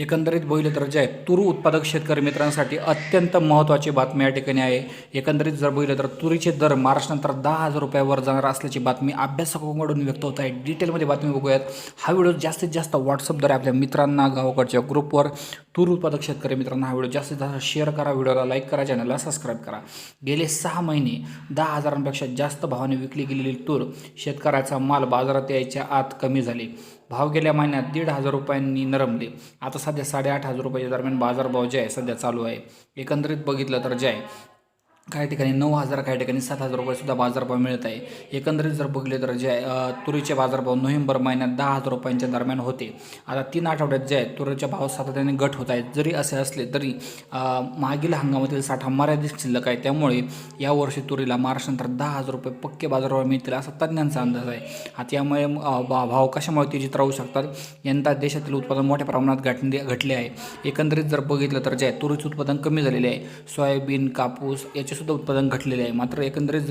एकंदरीत बोललं तर जे आहे तूर उत्पादक शेतकरी मित्रांसाठी अत्यंत महत्त्वाची बातमी या ठिकाणी आहे. एकंदरीत जर बोललं तर तुरीचे दर मार्चनंतर दहा हजार रुपयावर जाणार असल्याची बातमी अभ्यासकांकडून व्यक्त होत आहे. डिटेलमध्ये बातमी बघूयात. हा व्हिडिओ जास्तीत जास्त व्हॉट्सअपद्वारे आपल्या मित्रांना गावाकडच्या ग्रुपवर तूर उत्पादक शेतकरी मित्रांना हा व्हिडिओ जास्तीत जास्त शेअर करा. व्हिडिओला लाईक करा चॅनलला सबस्क्राईब करा. गेले सहा महिने दहा हजारांपेक्षा जास्त भावाने विकली गेलेली तूर शेतकऱ्याचा माल बाजारात यायच्या आत कमी झाले. भाव गेल्या महिन्यात दीड हजार रुपयांनी नरमले. आता सध्या साडेआठ हजार रुपयाच्या दरम्यान बाजारभाव जे आहे सध्या चालू आहे. एकंदरीत बघितलं तर जे आहे काही ठिकाणी नऊ हजार काही ठिकाणी सात हजार रुपयेसुद्धा बाजारभाव मिळत आहे. एकंदरीत जर बघले तर जे तुरीचे बाजारभाव नोव्हेंबर महिन्यात दहा हजार रुपयांच्या दरम्यान होते. आता तीन आठवड्यात जे आहे तुरीच्या भाव सातत्याने घट होत आहेत. जरी असे असले तरी मागील हंगामातील साठा मर्यादित शिल्लक आहे. त्यामुळे यावर्षी तुरीला मार्चनंतर दहा हजार रुपये पक्के बाजारभाव मिळतील असा तज्ज्ञांचा अंदाज आहे. आता यामुळे भाव कशामुळे तेजीत राहू शकतात? यंदा देशातील उत्पादन मोठ्या प्रमाणात घटले घटले आहे. एकंदरीत जर बघितलं तर जे आहे तुरीचे उत्पादन कमी झालेले आहे. सोयाबीन कापूस याचे सुद्धा उत्पादन घटलेले आहे. मात्र एकंदरीत जर